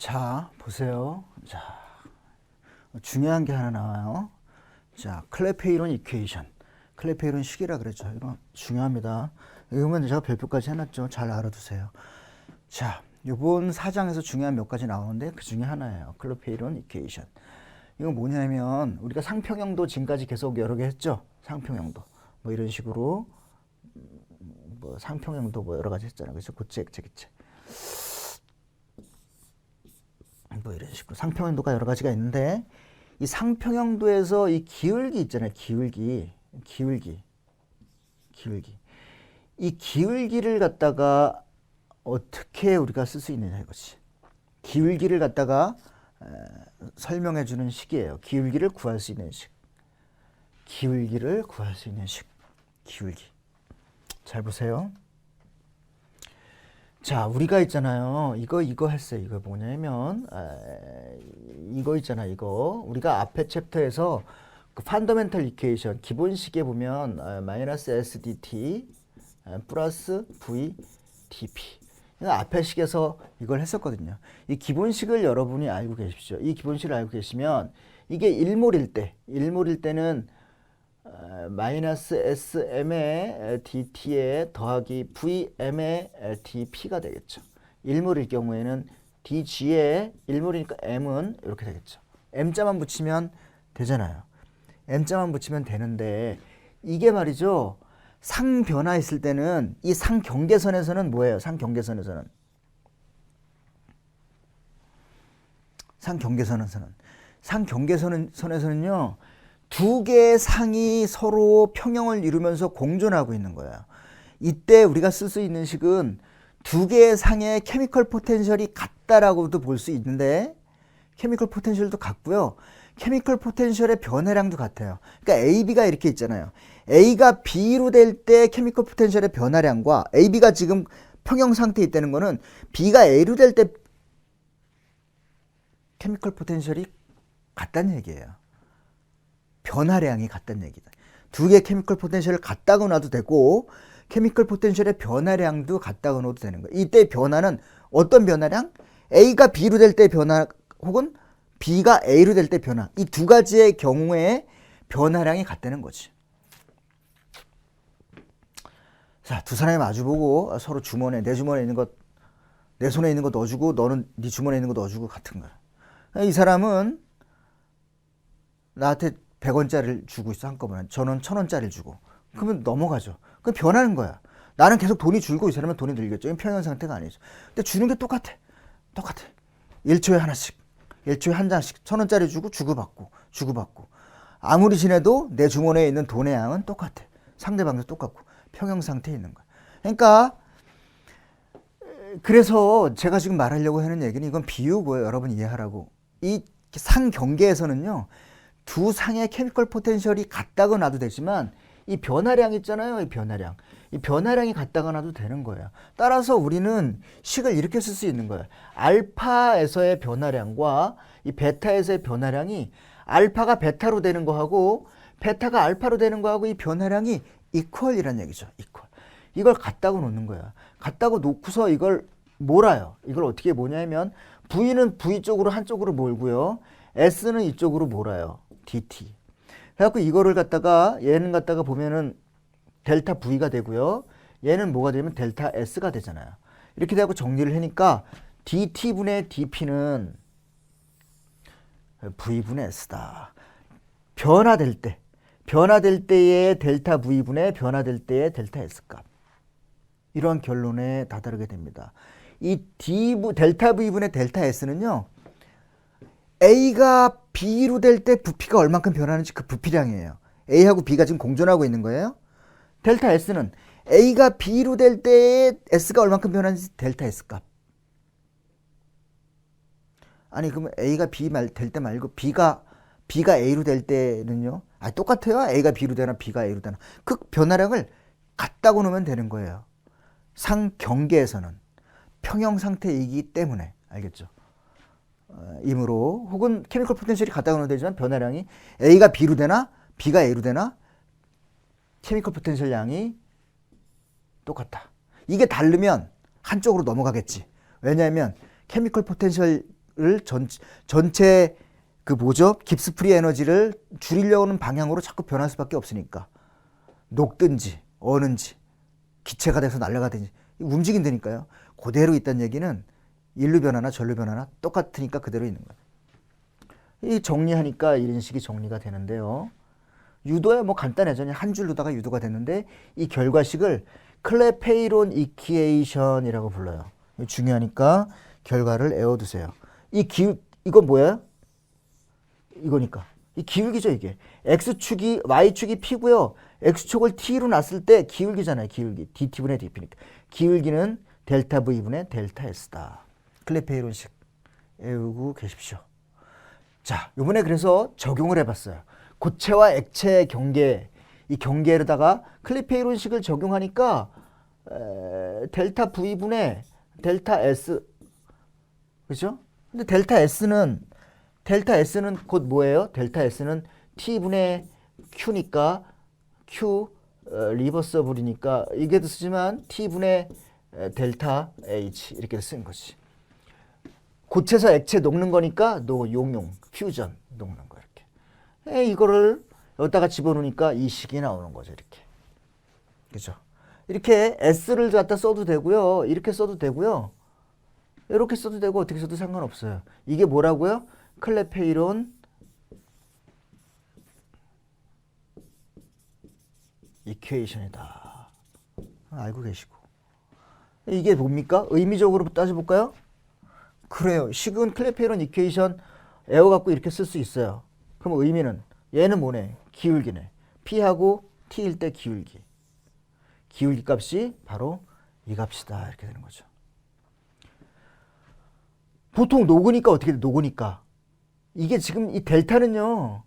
자, 보세요. 자, 중요한 게 하나 나와요. 자, 클레페이론 이퀘이션. 클레페이론 식이라 그랬죠. 이거 중요합니다. 이거면 제가 별표까지 해놨죠. 잘 알아두세요. 자, 이번 사장에서 중요한 몇 가지 나오는데 그 중에 하나예요. 클레페이론 이퀘이션. 이건 뭐냐면 우리가 상평형도 지금까지 계속 여러 개 했죠. 상평형도. 뭐 이런 식으로 음, 뭐 상평형도 뭐 여러 가지 했잖아요. 그래서 고체, 액체, 기체. 뭐 이런 식으로 상평형도가 여러 가지가 있는데 이 상평형도에서 이 기울기 있잖아요. 기울기, 기울기, 기울기. 이 기울기를 갖다가 어떻게 우리가 쓸 수 있느냐 이것이. 기울기를 갖다가 에, 설명해 주는 식이에요. 기울기를 구할 수 있는 식. 기울기를 구할 수 있는 식. 기울기. 잘 보세요. 자, 우리가 있잖아요. 이거 이거 했어요. 이거 뭐냐면 에, 이거 있잖아. 이거 우리가 앞에 챕터에서 그 판더멘탈 이퀘이션 기본식에 보면 에, 마이너스 SDT 에, 플러스 V DP 이거 앞에 식에서 이걸 했었거든요. 이 기본식을 여러분이 알고 계십시오. 이 기본식을 알고 계시면 이게 일몰일 때, 일몰일 때는 어, 마이너스 SM의 DT에 더하기 VM의 DP가 되겠죠. 일몰일 경우에는 DG에 일몰이니까 M은 이렇게 되겠죠. M자만 붙이면 되잖아요. M자만 붙이면 되는데 이게 말이죠. 상 변화 있을 때는 이 상 경계선에서는 뭐예요? 상 경계선에서는 상 경계선에서는 상 경계선에서는요 두 개의 상이 서로 평형을 이루면서 공존하고 있는 거예요. 이때 우리가 쓸 수 있는 식은 두 개의 상의 케미컬 포텐셜이 같다라고도 볼 수 있는데 케미컬 포텐셜도 같고요. 케미컬 포텐셜의 변화량도 같아요. 그러니까 AB가 이렇게 있잖아요. A가 B로 될 때 케미컬 포텐셜의 변화량과 AB가 지금 평형 상태에 있다는 거는 B가 A로 될 때 케미컬 포텐셜이 같다는 얘기예요. 변화량이 같다는 얘기다. 두 개의 케미컬 포텐셜을 같다고 놔도 되고 케미컬 포텐셜의 변화량도 같다고 놔도 되는 거예요. 이때 변화는 어떤 변화량? A가 B로 될 때 변화 혹은 B가 A로 될 때 변화. 이 두 가지의 경우에 변화량이 같다는 거지. 자, 두 사람이 마주보고 서로 주머니에 내 주머니에 있는 것, 내 손에 있는 거 넣어주고 너는 네 주머니에 있는 거 넣어주고 같은 거야. 이 사람은 나한테 100원짜리를 주고 있어 한꺼번에 저는 1000원짜리를 주고 그러면 넘어가죠. 그럼 변하는 거야. 나는 계속 돈이 줄고 이 사람은 돈이 늘겠죠. 이건 평형 상태가 아니죠. 근데 주는 게 똑같아. 똑같아. 1초에 하나씩. 1초에 한 장씩 1000원짜리 주고 주고받고 주고받고 아무리 지내도 내 주머니에 있는 돈의 양은 똑같아. 상대방도 똑같고 평형 상태에 있는 거야. 그러니까 그래서 제가 지금 말하려고 하는 얘기는 이건 비유고요. 여러분 이해하라고. 이 상경계에서는요. 두 상의 케미컬 포텐셜이 같다고 놔도 되지만 이 변화량 있잖아요. 이 변화량. 이 변화량이 같다고 놔도 되는 거예요. 따라서 우리는 식을 이렇게 쓸 수 있는 거예요. 알파에서의 변화량과 이 베타에서의 변화량이 알파가 베타로 되는 거하고 베타가 알파로 되는 거하고 이 변화량이 이퀄이라는 얘기죠. 이퀄. 이걸 같다고 놓는 거야. 같다고 놓고서 이걸 몰아요. 이걸 어떻게 뭐냐면 V는 V 쪽으로 한쪽으로 몰고요. S는 이쪽으로 몰아요. DT. 그래갖고 이거를 갖다가 얘는 갖다가 보면은 델타 V가 되고요. 얘는 뭐가 되면 델타 S가 되잖아요. 이렇게 되고 정리를 하니까 DT분의 DP는 V분의 S다. 변화될 때, 변화될 때의 델타 V분의 변화될 때의 델타 S 값. 이런 결론에 다다르게 됩니다. 이 D, 델타 V분의 델타 S는요, A가 B로 될 때 부피가 얼만큼 변하는지 그 부피량이에요. A하고 B가 지금 공존하고 있는 거예요. 델타 S는 A가 B로 될 때 S가 얼만큼 변하는지 델타 S 값. 아니 그러면 A가 B 될때 말고 B가 B가 A로 될 때는요. 아 똑같아요. A가 B로 되나 B가 A로 되나. 그 변화량을 같다고 놓으면 되는 거예요. 상 경계에서는 평형 상태이기 때문에 알겠죠? 어, 이므로 혹은 케미컬 포텐셜이 같다고 놓으면 되지만 변화량이 A가 B로 되나 B가 A로 되나 케미컬 포텐셜 양이 똑같다. 이게 다르면 한쪽으로 넘어가겠지. 왜냐하면 케미컬 포텐셜 전, 전체 그 뭐죠? 깁스 프리 에너지를 줄이려는 방향으로 자꾸 변할 수밖에 없으니까 녹든지 어는지 기체가 돼서 날아가든지 움직인다니까요. 그대로 있다는 얘기는 일루 변화나 전류 변화나 똑같으니까 그대로 있는 거예요. 이 정리하니까 이런 식이 정리가 되는데요. 유도야 뭐 간단해져. 그냥 한줄 두다가 유도가 됐는데 이 결과식을 클레페이론 이퀴에이션이라고 불러요. 중요하니까 결과를 외워두세요. 이 기, 이건 뭐예요? 이거니까. 이 기울기죠, 이게. X축이, Y축이 P고요. X축을 T로 놨을 때 기울기잖아요, 기울기. DT분의 DP니까. 기울기는 델타 V분의 델타 S다. 클레페이론식 외우고 계십시오. 자, 요번에 그래서 적용을 해봤어요. 고체와 액체의 경계, 이 경계에다가 클리페이론식을 적용하니까 에, 델타 V분의 델타 S, 그죠? 근데 델타 S는 델타 S는 곧 뭐예요? 델타 S는 T분의 Q니까 Q 어, 리버서블이니까 이게도 쓰지만 T분의 에, 델타 H 이렇게 쓰는 거지. 고체에서 액체 녹는 거니까 노 용용 퓨전 녹는 거 이렇게. 에, 이거를 여기다가 집어넣으니까 이 식이 나오는 거죠 이렇게. 그죠? 이렇게 S를 갖다 써도 되고요. 이렇게 써도 되고요. 이렇게 써도 되고 어떻게 써도 상관없어요. 이게 뭐라고요? 클레페이론 이퀘이션이다. 알고 계시고. 이게 뭡니까? 의미적으로 따져볼까요? 그래요. 식은 클레페이론 이퀘이션 에어 갖고 이렇게 쓸 수 있어요. 그럼 의미는 얘는 뭐네? 기울기네. P하고 T일 때 기울기. 기울기 값이 바로 이 값이다. 이렇게 되는 거죠. 보통 녹으니까 어떻게 돼? 녹으니까. 이게 지금 이 델타는요.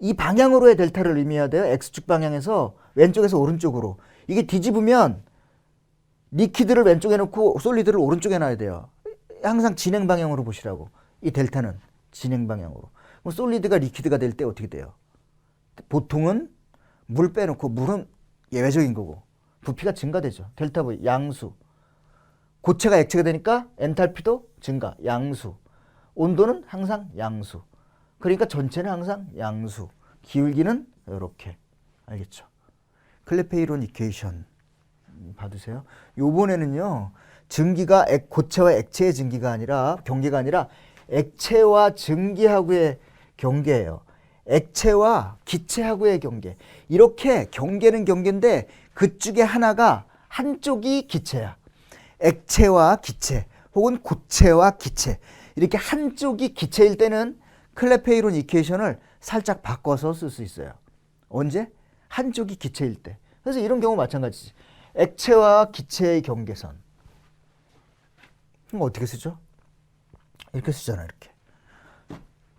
이 방향으로의 델타를 의미해야 돼요. X축 방향에서 왼쪽에서 오른쪽으로. 이게 뒤집으면 리퀴드를 왼쪽에 놓고 솔리드를 오른쪽에 놔야 돼요. 항상 진행 방향으로 보시라고. 이 델타는 진행 방향으로. 그럼 솔리드가 리퀴드가 될 때 어떻게 돼요? 보통은 물 빼놓고 물은 예외적인 거고 부피가 증가되죠. 델타 V 양수. 고체가 액체가 되니까 엔탈피도 증가, 양수. 온도는 항상 양수. 그러니까 전체는 항상 양수. 기울기는 이렇게. 알겠죠? 클레페이론 이퀘이션 받으세요. 요번에는요. 증기가 액, 고체와 액체의 증기가 아니라 경계가 아니라 액체와 증기하고의 경계예요. 액체와 기체하고의 경계. 이렇게 경계는 경계인데 그쪽에 하나가 한쪽이 기체야. 액체와 기체 혹은 고체와 기체 이렇게 한쪽이 기체일 때는 클레페이론 이퀘이션을 살짝 바꿔서 쓸 수 있어요. 언제? 한쪽이 기체일 때. 그래서 이런 경우 마찬가지지. 액체와 기체의 경계선. 그럼 어떻게 쓰죠? 이렇게 쓰잖아, 이렇게.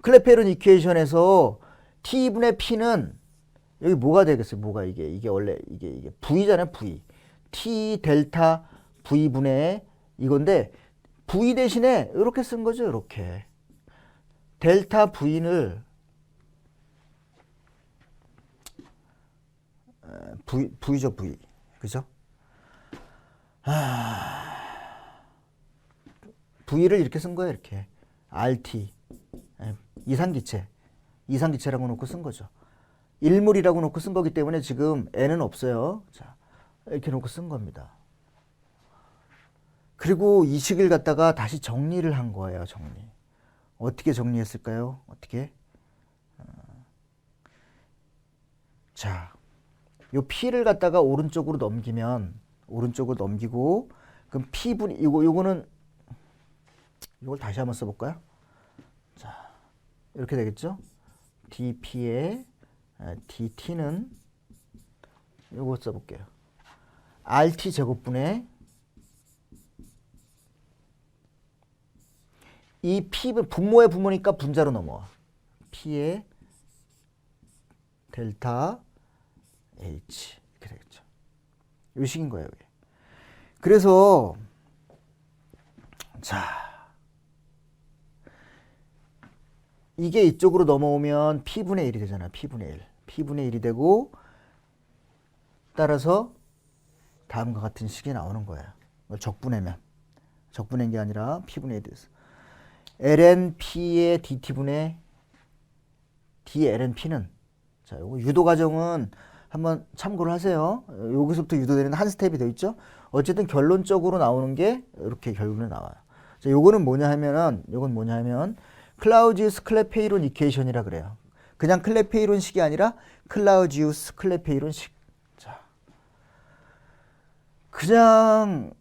클레페이론 이퀘이션에서 T분의 P는 여기 뭐가 되겠어요? 뭐가 이게 이게 원래 이게 이게 V잖아요, V. T 델타 V분의 이건데 V 대신에 이렇게 쓴 거죠, 이렇게. 델타 V를 어, V V죠, V. 그죠? 아, V를 이렇게 쓴 거예요, 이렇게. RT. 예, 이상기체. 이상기체라고 놓고 쓴 거죠. 일물이라고 놓고 쓴 거기 때문에 지금 N은 없어요. 자, 이렇게 놓고 쓴 겁니다. 그리고 이 식을 갖다가 다시 정리를 한 거예요, 정리. 어떻게 정리했을까요? 어떻게? 어. 자, 요 P를 갖다가 오른쪽으로 넘기면, 오른쪽으로 넘기고, 그럼 P분, 이거, 요거는, 이걸 다시 한번 써볼까요? 자, 이렇게 되겠죠? dp의 dt는 요거 써볼게요. rt 제곱분의 이 p분 분모의 분모니까 분자로 넘어와. p의 델타 h 이렇게 되겠죠. 요 식인 거예요. 그래서 자. 이게 이쪽으로 넘어오면 P분의 1이 되잖아. P분의 1. P분의 1이 되고 따라서 다음과 같은 식이 나오는. 이걸 적분하면 적분한 게 아니라 P분의 1이 돼서 lnp의 dt분의 dlnp는 자, 요거 유도 과정은 한번 참고를 하세요. 어, 여기서부터 유도되는 한 스텝이 더 있죠. 어쨌든 결론적으로 나오는 게 이렇게 결론에 나와요. 자, 요거는 뭐냐 하면은 요건 뭐냐 하면 클라우지우스 클레페이론 이퀘이션이라 그래요. 그냥 클레페이론식이 아니라 클라우지우스 클레페이론식. 자. 그냥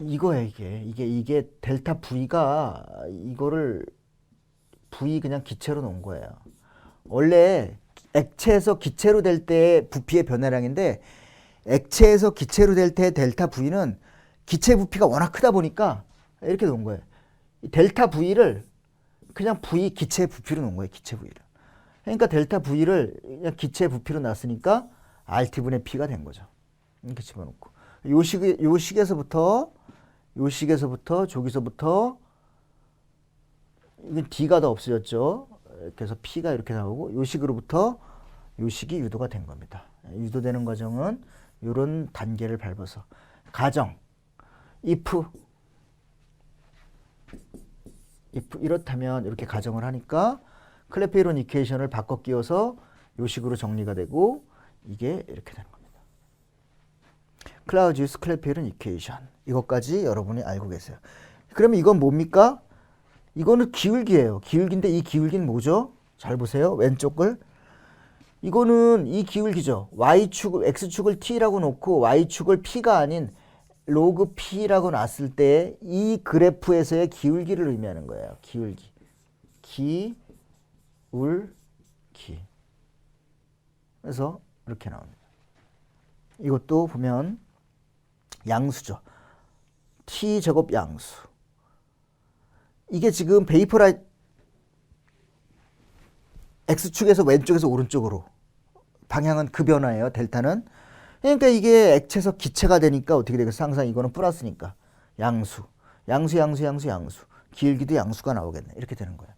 이거야 이게 이게 이게 델타 V가 이거를 V 그냥 기체로 놓은 거예요. 원래 액체에서 기체로 될때 부피의 변화량인데 액체에서 기체로 될때 델타 V는 기체 부피가 워낙 크다 보니까 이렇게 놓은 거예요. 이 델타 V를 그냥 V 기체 부피로 놓은 거예요. 기체 V를. 그러니까 델타 V를 그냥 기체 부피로 놨으니까 RT분의 P가 된 거죠. 이렇게 집어넣고 요 식, 요 식에서부터 요 식에서부터 저기서부터 이건 D가 더 없어졌죠. 그래서 P가 이렇게 나오고 요 식으로부터 요 식이 유도가 된 겁니다. 유도되는 과정은 이런 단계를 밟아서 가정 if if 이렇다면 이렇게 가정을 하니까 클레페이론 이퀘이션을 바꿔 끼워서 요 식으로 정리가 되고 이게 이렇게 되는 겁니다. 클라우지우스 클레페이론 이퀘이션 이것까지 여러분이 알고 계세요. 그러면 이건 뭡니까? 이거는 기울기예요. 기울기인데 이 기울기는 뭐죠? 잘 보세요. 왼쪽을 이거는 이 기울기죠. y축 x축을 t라고 놓고 y축을 p가 아닌 로그 p라고 놨을 때 이 그래프에서의 기울기를 의미하는 거예요. 기울기. 기울기. 그래서 이렇게 나옵니다. 이것도 보면 양수죠. t 제곱 양수. 이게 지금 베이퍼라이 x축에서 왼쪽에서 오른쪽으로 방향은 그 변화예요. 델타는. 그러니까 이게 액체에서 기체가 되니까 어떻게 되겠어? 항상 이거는 플러스니까 양수. 양수 양수 양수 양수. 기울기도 양수가 나오겠네. 이렇게 되는 거예요.